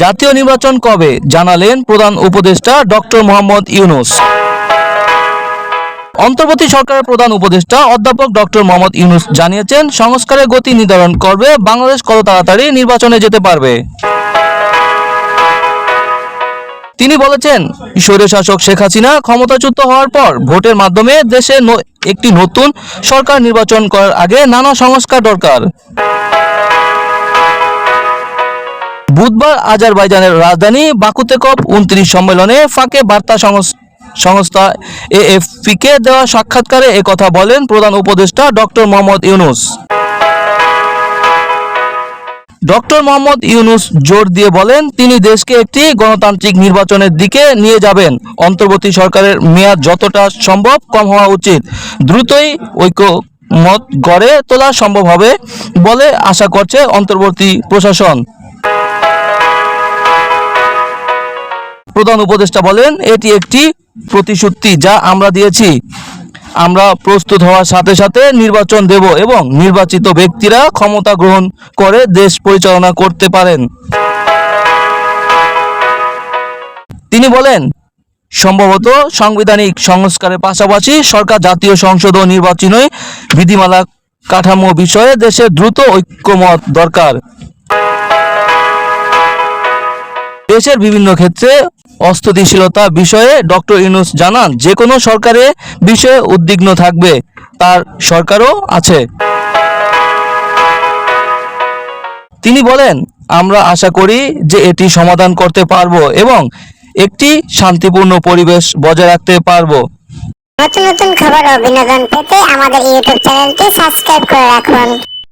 জাতীয় নির্বাচন কবে জানালেন প্রধান উপদেষ্টা ডক্টর মোহাম্মদ ইউনুস। অন্তর্বর্তী সরকারের প্রধান উপদেষ্টা অধ্যাপক ডক্টর মোহাম্মদ ইউনুস জানিয়েছেন, সংস্কারের গতি নির্ধারণ করবে, বাংলাদেশ কত তাড়াতাড়ি নির্বাচনে যেতে পারবে। তিনি বলেছেন ঈশ্বরীয় শাসক শেখ হাসিনা ক্ষমতাচ্যুত হওয়ার পর ভোটের মাধ্যমে দেশে একটি নতুন সরকার নির্বাচন করার আগে নানা সংস্কার দরকার। বুধবার আজারবাইজানের রাজধানী বাকুতে কপ উনত্রিশ সম্মেলনে ফাঁকে বার্তা সংস- সংস্থা এএফপিকে দেওয়া সাক্ষাৎকারে একথা বলেন প্রধান উপদেষ্টা ডক্টর মোহাম্মদ ইউনুস। ডক্টর মোহাম্মদ ইউনুস জোর দিয়ে বলেন, তিনি দেশকে একটি গণতান্ত্রিক নির্বাচনের দিকে নিয়ে যাবেন। অন্তর্বর্তী সরকারের মেয়াদ যতটা সম্ভব কম হওয়া উচিত। দ্রুতই ঐক্য মত গড়ে তোলা সম্ভব হবে বলে আশা করছে অন্তর্বর্তী প্রশাসন। প্রধান উপদেষ্টা বলেন, এটি একটি প্রতিশ্রুতি যা আমরা দিয়েছি। আমরা প্রস্তুত হওয়ার সাথে সাথে নির্বাচন দেব এবং নির্বাচিত ব্যক্তিরা ক্ষমতা গ্রহণ করে দেশ পরিচালনা করতে পারেন। তিনি বলেন, সম্ভবত সাংবিধানিক সংস্কারের পাশাপাশি সরকার জাতীয় সংসদ ও নির্বাচনী বিধিমালা কাঠামো বিষয়ে দেশের দ্রুত ঐক্যমত দরকার। দেশের বিভিন্ন ক্ষেত্রে অস্থিতিশীলতা বিষয়ে ডক্টর ইউনুস জানান যে কোনো সরকারে বিষয়ে উদ্বিগ্ন থাকবে। তার সরকারও আছে। তিনি বলেন, আমরা আশা করি যে এটি সমাধান করতে পারব এবং একটি শান্তিপূর্ণ পরিবেশ বজায় রাখতে পারব। নতুন নতুন খবর ও বিনোদন পেতে আমাদের ইউটিউব চ্যানেলটি সাবস্ক্রাইব করে রাখুন।